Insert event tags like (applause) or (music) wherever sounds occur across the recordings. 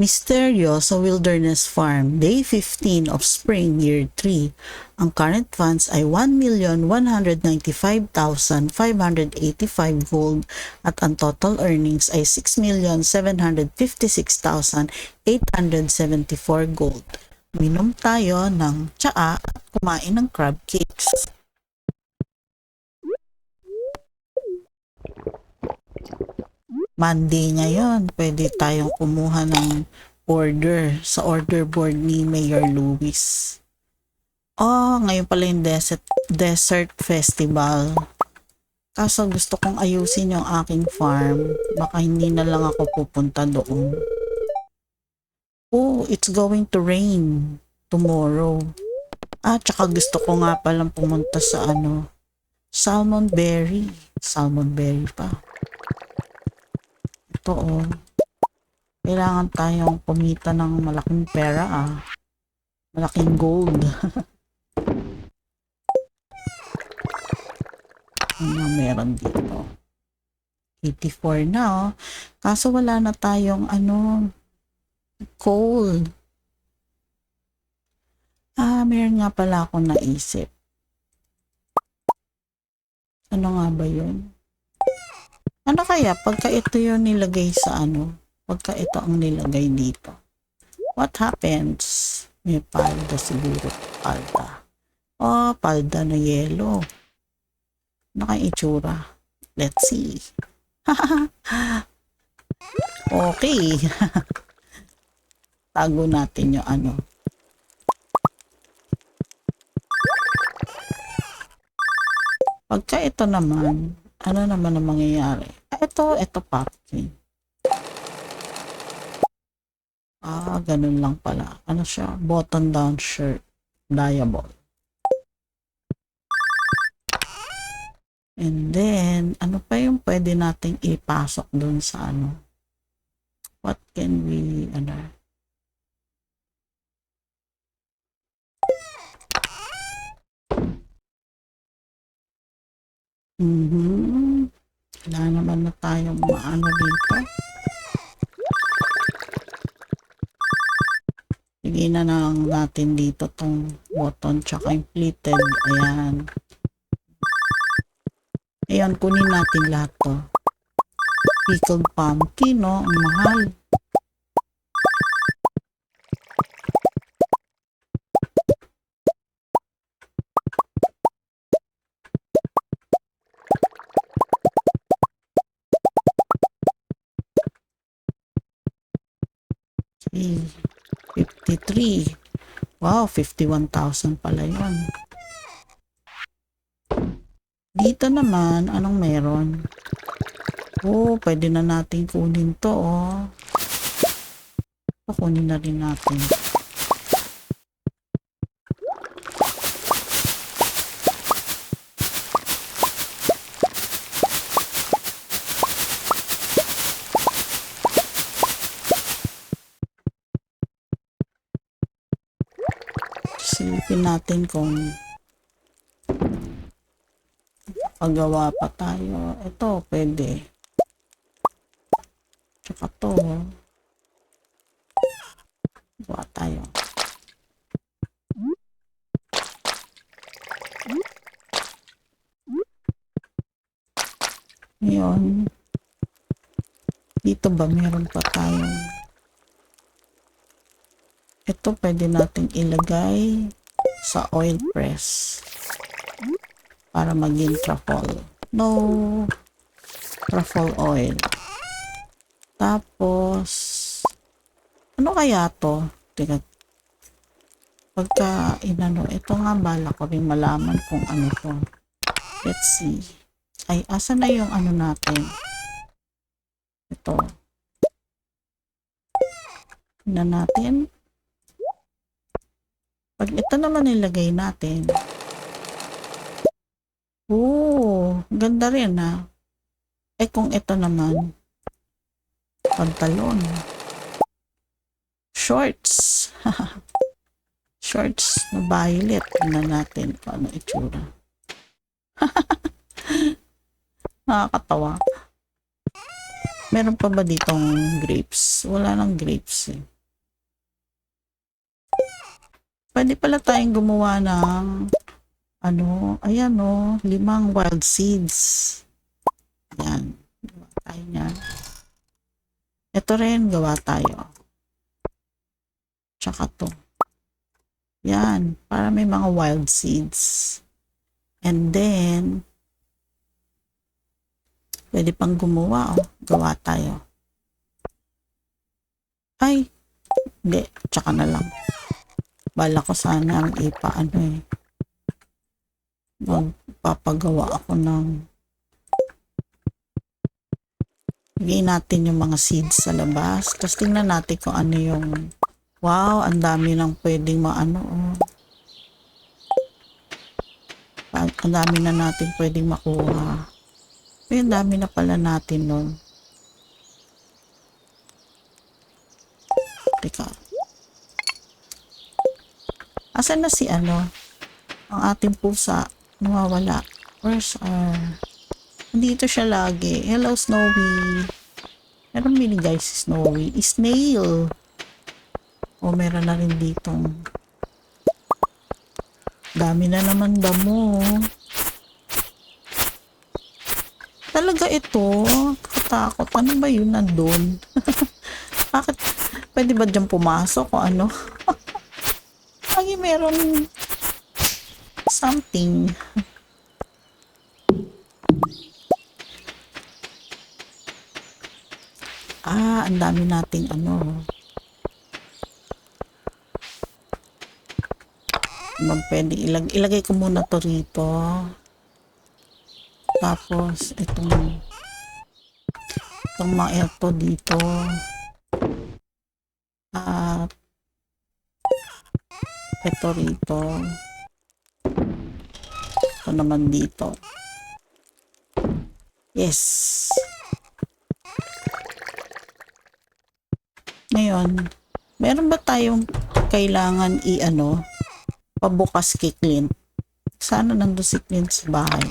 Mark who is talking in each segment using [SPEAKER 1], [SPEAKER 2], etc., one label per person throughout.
[SPEAKER 1] Misteryo sa Wilderness Farm, Day 15 of Spring Year 3. Ang current funds ay 1,195,585 gold at ang total earnings ay 6,756,874 gold. Minom tayo ng tsaa at kumain ng crab cakes. Monday ngayon, pwede tayong kumuha ng order sa order board ni Mayor Luis. Oh, ngayon pala yung desert, desert festival. Kaso gusto kong ayusin yung aking farm. Baka hindi na lang ako pupunta doon. Oh, it's going to rain tomorrow. Ah, tsaka gusto ko nga palang pumunta sa ano, Salmon Berry. Salmon Berry pa. Ito. Kailangan tayong kumita ng malaking pera ah. Malaking gold. (laughs) ano meron dito? 84 na oh. Kaso wala na tayong ano, coal. Ah, meron nga pala akong naisip. Ano nga ba yun? Ano kaya pagka ito yung nilagay sa ano? Pagka ito ang nilagay dito. What happens? May palda siguro. Palda. Oh, palda na yellow. Ano kaya itsura? Let's see. (laughs) okay. (laughs) Tago natin yung ano. Pagka ito naman, ano naman ang mangyayari? Ah, ito, ito pumpkin. Ah, ganun lang pala. Ano siya? Button down shirt. Diable. And then, ano pa yung pwede nating ipasok dun sa ano? What can we, ano? Mhm. Wala naman na tayong maano dito. Sige na lang natin dito tong button tsaka yung pleated. Ayan. Ayan, kunin natin lahat to. Pickled pumpkin, no? Ang mahal. 53. Wow, 51,000 pala yun. Dito naman, anong meron? Oh, pwede na natin kunin to, oh. Kunin na rin natin. Silipin natin kung paggawa pa tayo. Ito, pwede. Tsaka to. Gawa tayo. Ngayon, dito ba meron pa tayong ito pwede nating ilagay sa oil press para maging truffle. No truffle oil. Tapos, ano kaya to? Teka, pagka inano, ito nga bala ko rin malaman kung ano to. Let's see. Ay, asa na yung ano natin? Ito. Na natin. Pag ito naman nilagay natin. Oo, ganda rin ha. Eh kung ito naman, pantalon. Shorts. (laughs) Shorts na violet. Tingnan natin kung ano itsura. (laughs) Nakakatawa. Meron pa ba ditong grapes? Wala nang grapes eh. Pwede pala tayong gumawa ng ano, ayan o, limang wild seeds. Ayan. Gawa tayo niyan. Ito rin, gawa tayo. Tsaka to. Yan, para may mga wild seeds. And then, pwede pang gumawa, oh. Gawa tayo. Ay, hindi, tsaka na lang. Bala ko sana ang ipa, ano eh. Magpapagawa ako ng Bigay natin yung mga seeds sa labas. Tapos tingnan natin kung ano yung Wow, ang dami nang pwedeng maano. Oh. Ang dami na natin pwedeng makuha. Ay, ang dami na pala natin nun. Teka. Asan na si ano? Ang ating pusa. Nawawala. Where's our... Nandito siya lagi. Hello, Snowy. Meron binigay si Snowy. Snail. O, meron na rin ditong dami na naman damo. Talaga ito. Katakot. Ano ba yun nandun? (laughs) Bakit? Pwede ba dyan pumasok o ano? (laughs) Meron something. Ah, ang dami nating ano. Mag pwede ilag ilagay ko muna to rito. Tapos itong itong mga ito dito. At ito rito. Ito naman dito. Yes. Ngayon, meron ba tayong kailangan i-ano, pabukas kay Clint? Sana nandun si Clint sa bahay.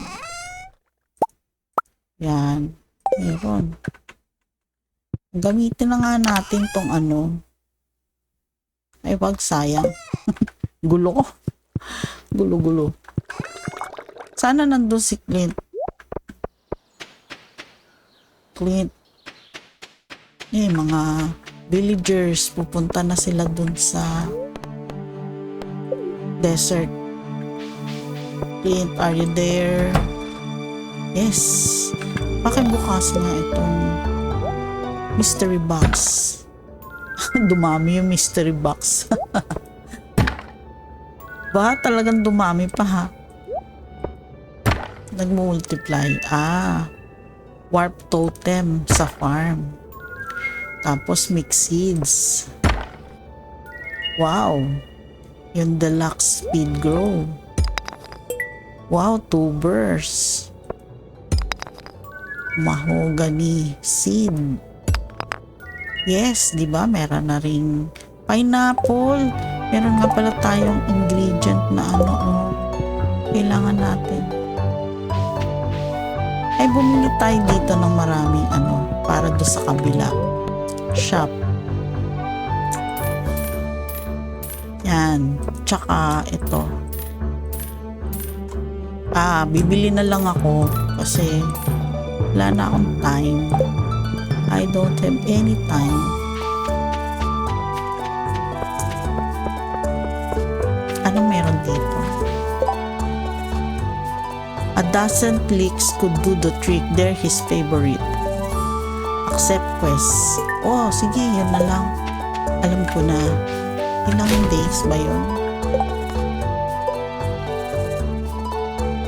[SPEAKER 1] Yan. Meron. Gamitin na nga natin tong ano. Ay, wag sayang. (laughs) Gulo ko. Gulo-gulo. Sana nandun si Clint. Clint. Eh, mga villagers, pupunta na sila dun sa desert. Clint, are you there? Yes. Pakibukas nga itong mystery box. (laughs) dumami yung mystery box. (laughs) ba, talagang dumami pa ha. Nag-multiply. Ah, warp totem sa farm. Tapos mix seeds. Wow. Yung deluxe speed grow. Wow, tubers. Mahogany seed. Yes, di ba? Meron na ring pineapple. Meron nga pala tayong ingredient na ano, oh. Kailangan natin. Ay, bumili tayo dito ng maraming ano, para do sa kabila shop. Yan. Tsaka ito. Ah, bibili na lang ako kasi wala na akong time. I don't have any time. Dito? A dozen clicks could do the trick. They're his favorite accept quest. Oh, sige, yun na lang. Alam ko na. Ilang days ba yun?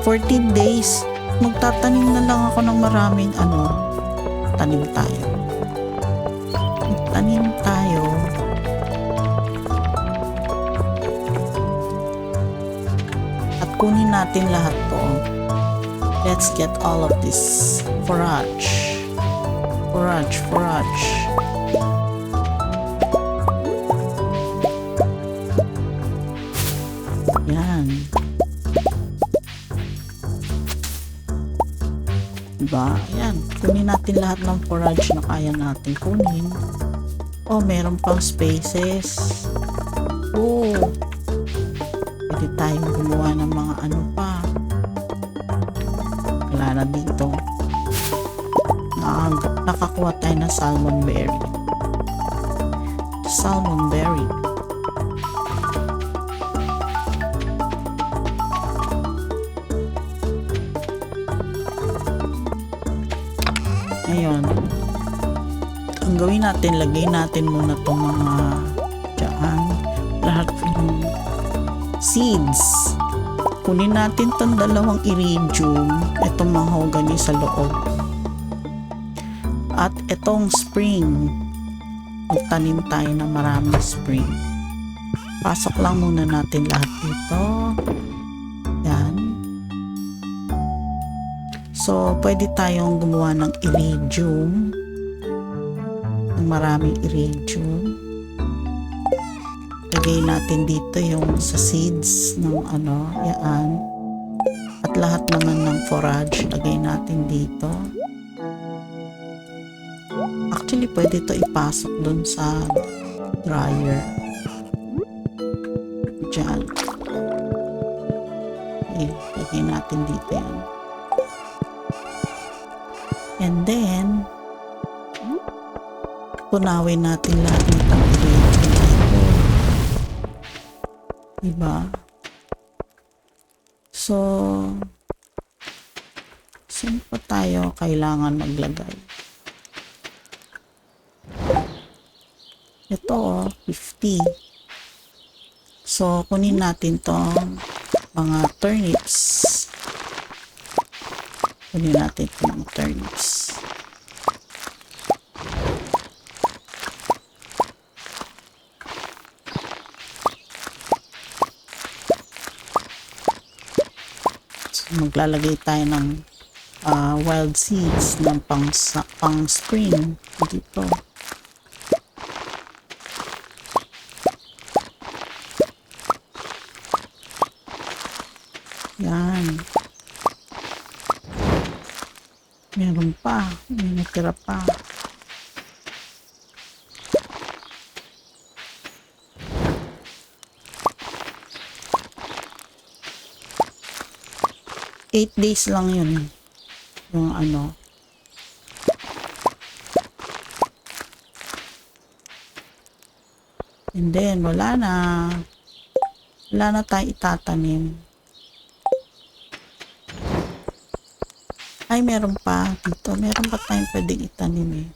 [SPEAKER 1] 14 days. Magtatanim na lang ako ng maraming ano. Tanim tayo. Kunin natin lahat to. Let's get all of this forage. Forage, forage. Yan. Diba? Yan. Kunin natin lahat ng forage na kaya natin kunin. Oh, meron pang spaces. Oh. Pwede tayong gumawa ng mga ano pa. Wala na dito. Nakakuha tayo ng salmon berry. Salmon berry. Ayun. Ang gawin natin, lagay natin muna itong mga seeds. Kunin natin tong dalawang iridium, itong mahogany sa loob. At itong spring. Magtanim tayo ng maraming spring. Pasok lang muna natin lahat dito. Yan. So, pwede tayong gumawa ng iridium. Ng maraming iridium. Lagay natin dito yung sa seeds ng ano, yan. At lahat naman ng forage, lagay natin dito. Actually, pwede to ipasok dun sa dryer. Diyan. Okay, natin dito yan. And then, punawin natin lahat nitong Diba? So, saan pa tayo kailangan maglagay? Ito, oh, 50. So, kunin natin tong mga turnips. Kunin natin itong mga turnips. So, maglalagay tayo ng ah, wild seeds ng pang, pang spring dito. Yan. Meron pa. May natira pa. Eight days lang yun. Yung ano. And then, wala na. Wala na tayo itatanim. Ay, meron pa. Dito, meron pa tayong pwedeng itanim eh.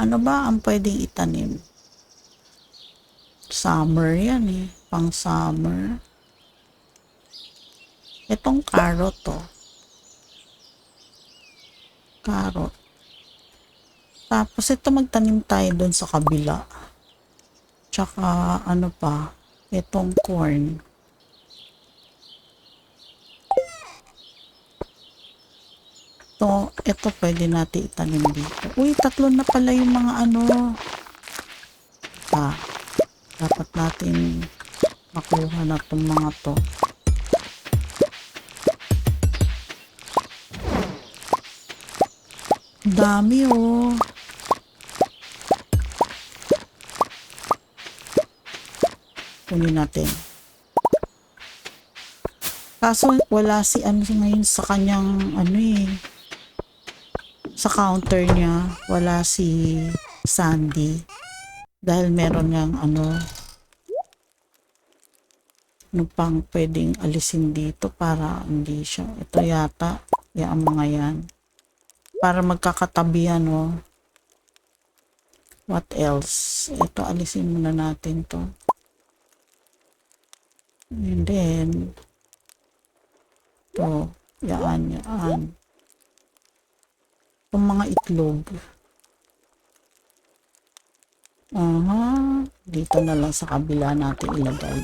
[SPEAKER 1] Ano ba ang pwedeng itanim? Summer yan eh. Pang summer. Itong carrot to. Carrot. Tapos ito magtanim tayo doon sa kabila. Tsaka ano pa, itong corn. Ito, ito pwede natin itanim dito. Uy, tatlo na pala yung mga ano. Ah, dapat natin makuha na itong mga to. Dami oh. Kunin natin. Kaso wala si ano ngayon sa kanyang ano eh. Sa counter niya wala si Sandy. Dahil meron niyang ano ano pang pwedeng alisin dito para hindi siya. Ito yata. Yan ang mga yan. Para magkakatabi yan oh. What else? Ito alisin muna natin to. And then, to, yan, yan. Itong mga itlog. Aha, dito na lang sa kabila natin ilagay.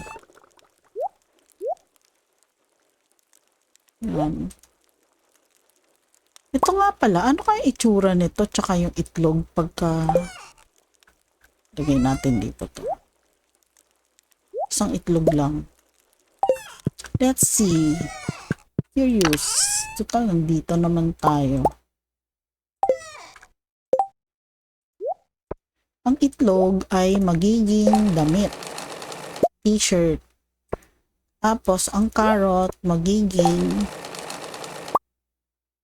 [SPEAKER 1] Yan. Ito nga pala, ano kaya itsura nito tsaka yung itlog pagka lagay natin dito to. Isang itlog lang. Let's see. Curious. Total, nandito naman tayo. Ang itlog ay magiging damit. T-shirt. Tapos, ang carrot magiging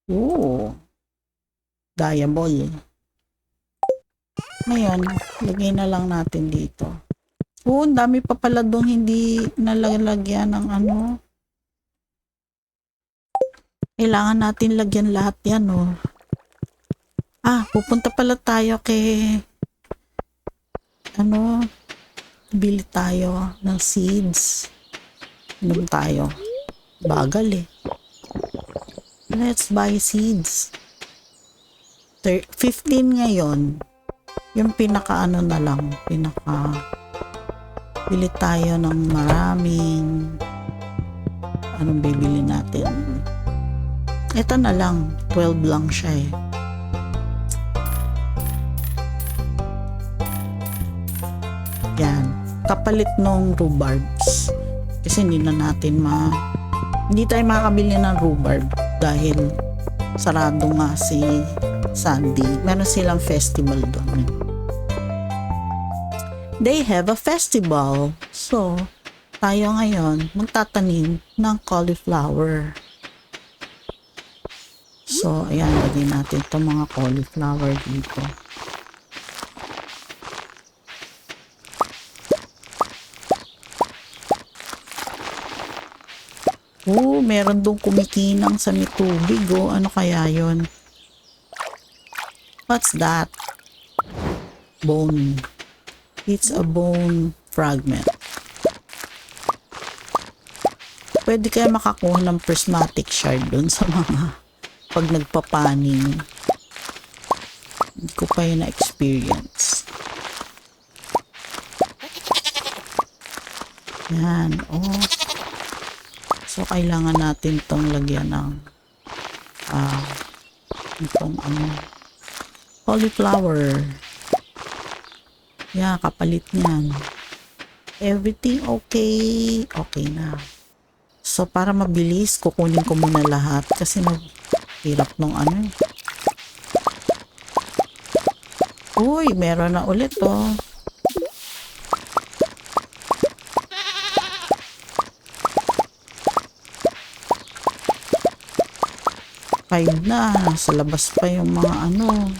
[SPEAKER 1] Ooh. Diable. Ngayon, lagay na lang natin dito. Oo, ang dami pa pala doon hindi nalalagyan ng ano. Kailangan natin lagyan lahat yan, oh. Ah, pupunta pala tayo kay ano, bili tayo ng seeds. Inom tayo. Bagal eh. Let's buy seeds. Thir- 15 ngayon. Yung pinaka ano na lang, pinaka bili tayo ng maraming anong bibili natin. Ito na lang, 12 lang siya eh. Yan. Kapalit nung rhubarbs. Kasi hindi na natin ma... Hindi tayo makakabili ng rhubarb dahil sarado nga si Sandy. Meron silang festival doon. They have a festival. So, tayo ngayon magtatanim ng cauliflower. So, ayan, lagay natin itong mga cauliflower dito. Oh, meron dong kumikinang sa may tubig. Oh, ano kaya yon? What's that? Bone. It's a bone fragment. Pwede kaya makakuha ng prismatic shard dun sa mga (laughs) pag nagpapaning. Hindi ko pa yun na-experience. Yan. Oh. So, kailangan natin tong lagyan ng ah, itong ano, cauliflower. Yeah, kapalit niyan. Everything okay. Okay na. So, para mabilis, kukunin ko muna lahat kasi hirap nung ano eh. Uy, meron na ulit oh. Five na. Sa labas pa yung mga ano.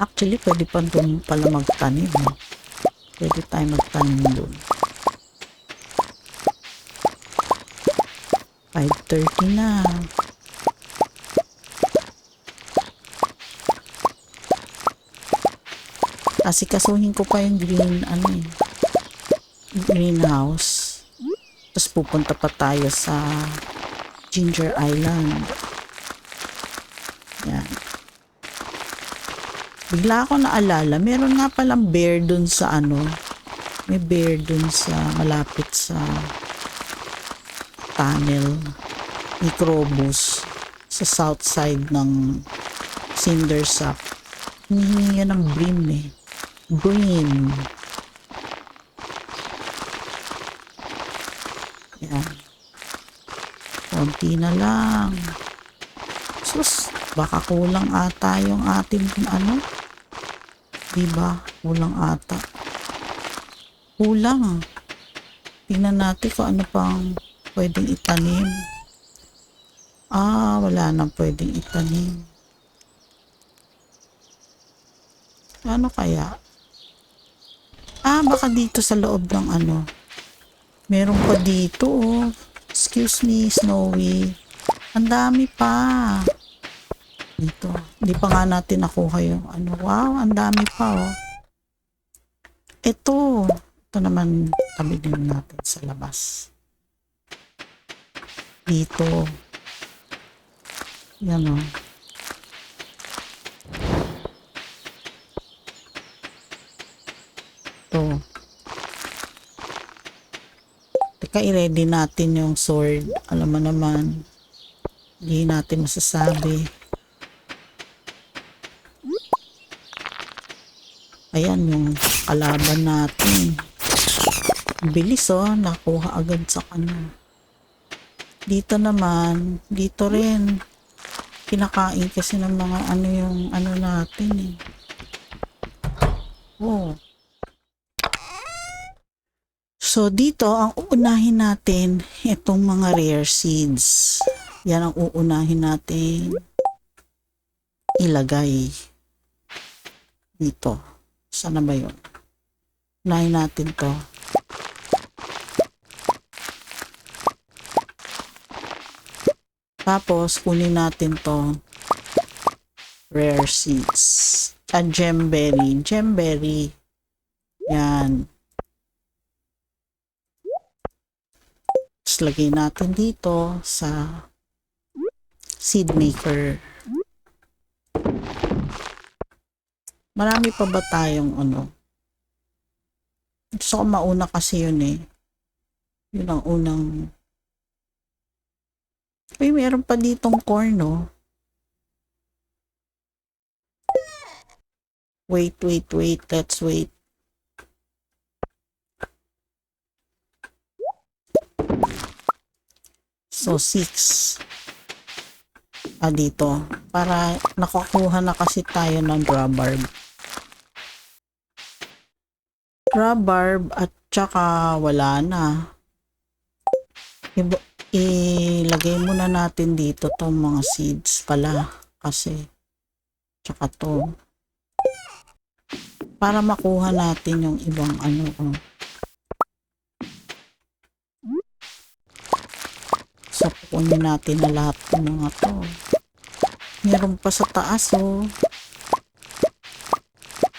[SPEAKER 1] Actually, pwede pa doon pala magtanim. Pwede tayo magtanim doon. 5.30 na. Asikasuhin ko pa yung green, ano eh, greenhouse. Tapos pupunta pa tayo sa Ginger Island. Yan. Bigla ako naalala, meron nga palang bear dun sa ano, may bear dun sa malapit sa tunnel ni Krobus sa south side ng Cindersap. Hinihingi ng brim eh. Brim. Yan. Konti na lang. Sus, baka kulang ata yung ating ano. Diba? Kulang ata. Kulang. Tingnan natin kung ano pang pwedeng itanim. Ah, wala nang pwedeng itanim. Ano kaya? Ah, baka dito sa loob ng ano. Meron pa dito, oh. Excuse me, Snowy. Ang dami pa. Dito. Hindi pa nga natin nakuha yung ano. Wow, ang dami pa, oh. Ito. Ito naman, tabi din natin sa labas. Dito. Yan, oh. Ito. Teka, i-ready natin yung sword. Alam mo naman, hindi natin masasabi. Ayan yung kalaban natin. Bilis oh, nakuha agad sa kanya. Dito naman, dito rin. Kinakain kasi ng mga ano yung ano natin eh. Oh. So dito, ang uunahin natin, itong mga rare seeds. Yan ang uunahin natin ilagay dito. Sana ba yun? Unahin natin to. Tapos, kunin natin to rare seeds. A gemberry. Gemberry. Yan. Tapos, lagay natin dito sa seed maker. Marami pa ba tayong ano? Gusto ko mauna kasi yun eh. Yun ang unang... Uy, meron pa ditong corn, no? Wait, wait, wait. Let's wait. So, six. Ah, dito. Para nakakuha na kasi tayo ng rhubarb. Rhubarb at tsaka wala na. Iba, ilagay muna natin dito tong mga seeds pala. Kasi, tsaka to. Para makuha natin yung ibang ano. Oh. So, kukunin natin na lahat ng mga to. Meron pa sa taas, oh.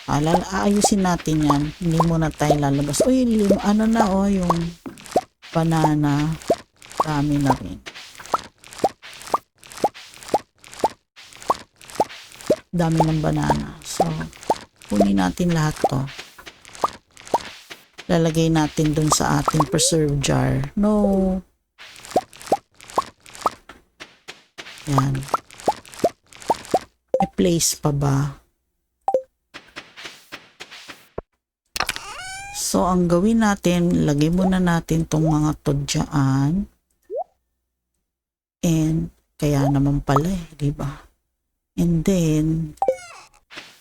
[SPEAKER 1] Alal, aayusin natin yan. Hindi muna tayo lalabas. Uy, ano na, oh, yung banana. Dami na rin. Dami ng banana. So, kunin natin lahat to. Lalagay natin dun sa ating preserve jar. No. Yan. May place pa ba? So, ang gawin natin, lagay muna natin tong mga to dyan. And, kaya naman pala eh, di ba? And then,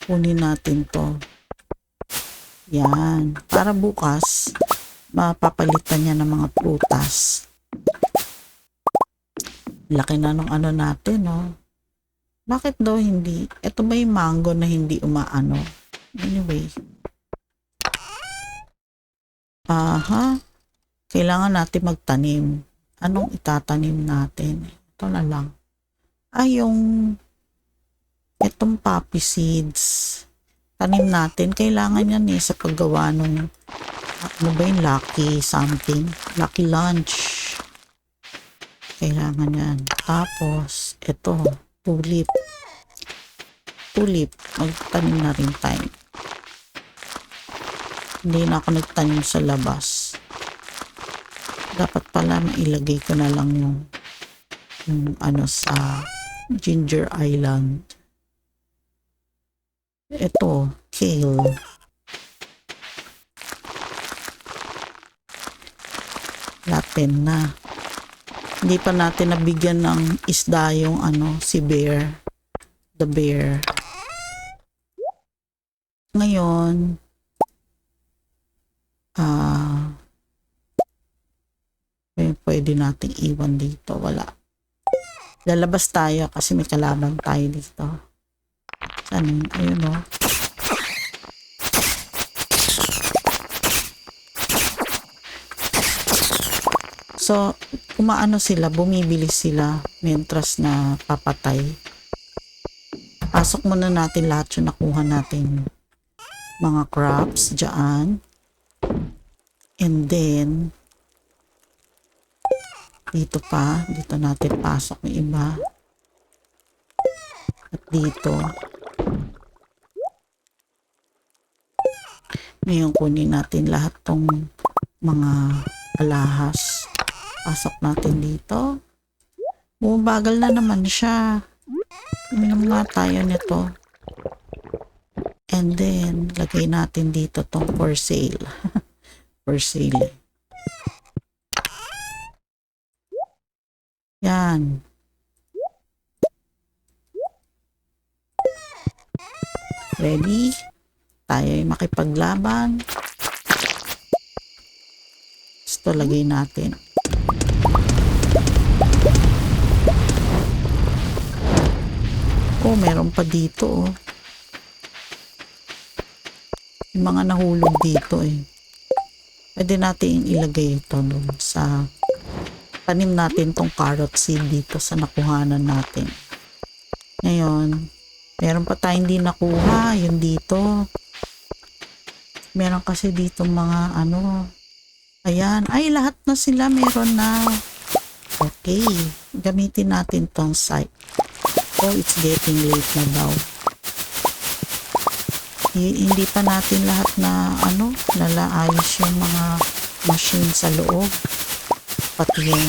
[SPEAKER 1] kunin natin to. Yan. Para bukas, mapapalitan niya ng mga prutas. Laki na nung ano natin, no? Bakit daw hindi? Ito ba yung mango na hindi umaano? Anyway. Aha. Kailangan natin magtanim. Anong itatanim natin? Ito na lang. Ay, yung itong poppy seeds. Tanim natin. Kailangan yan eh sa paggawa nung ano ba yung lucky something? Lucky lunch. Kailangan yan. Tapos, ito, tulip. Tulip. Magtanim na rin tayo. Hindi na ako nagtanim sa labas. Dapat pala mailagay ko na lang yung, yung ano sa Ginger Island. Ito, kale. Latin na hindi pa natin nabigyan ng isda yung ano, si bear. The bear. Ngayon, ah, uh, pwede nating iwan dito. Wala. Lalabas tayo kasi may kalaban tayo dito. Saan yun? Ayun o. Oh. So, umaano sila, bumibili sila mentras na papatay. Pasok muna natin lahat yung nakuha natin mga crops dyan. And then, dito pa, dito natin pasok yung iba. At dito. Ngayon kunin natin lahat tong mga alahas. Pasok natin dito. Bumabagal na naman siya. Uminom nga tayo nito. And then, lagay natin dito tong for sale. (laughs) for sale. Yan. Ready? Tayo ay makipaglaban. Ito lagay natin. Oh, meron pa dito oh. Yung mga nahulog dito eh. Pwede natin ilagay ito dun sa tanim natin tong carrot seed dito sa nakuhanan natin. Ngayon, meron pa tayong hindi nakuha, yun dito. Meron kasi dito mga ano, ayan, ay lahat na sila meron na. Okay, gamitin natin tong site. Oh, it's getting late na daw. Hi- hindi pa natin lahat na ano, nalaayos yung mga machine sa loob. Pati yung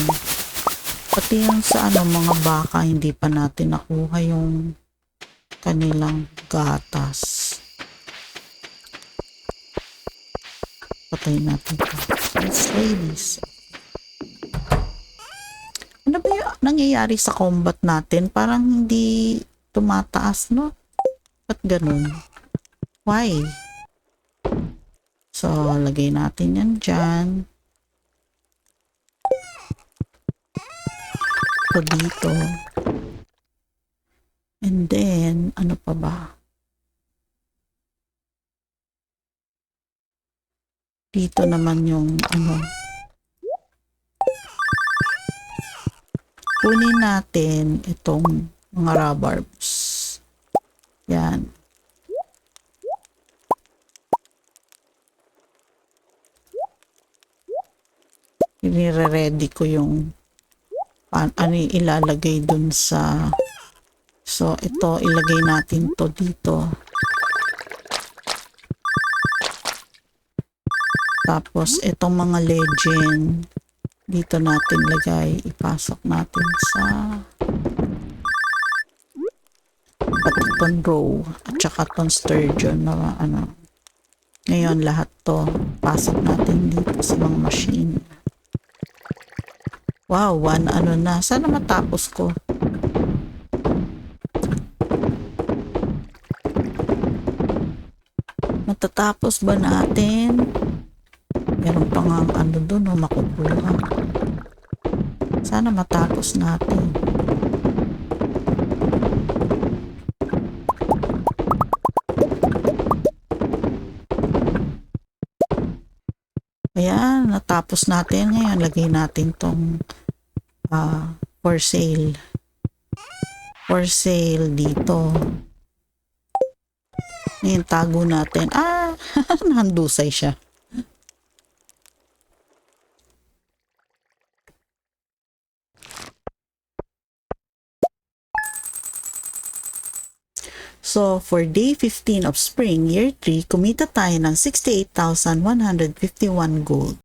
[SPEAKER 1] pati yung sa ano mga baka hindi pa natin nakuha yung kanilang gatas. Patay natin ito. Let's play this. Ano ba yung nangyayari sa combat natin? Parang hindi tumataas, no? Ba't ganun? Why? So, lagay natin yan dyan. Ito dito. And then, ano pa ba? Dito naman yung ano. Kunin natin itong mga rubbers. Yan. Inire-ready ko yung ano ilalagay dun sa so ito ilagay natin to dito tapos itong mga legend dito natin lagay ipasok natin sa pati itong row at saka itong sturgeon na ano ngayon lahat to pasok natin dito sa mga machine Wow, one ano na. Sana matapos ko. Matatapos ba natin? Meron pa nga ano doon, oh, makukuha. Sana matapos natin. Ayan, natapos natin. Ngayon, lagay natin tong ah, for sale. For sale dito. Ngayon, tago natin. Ah, (laughs) nahandusay siya. So, for day 15 of spring, year 3, kumita tayo ng 68,151 gold.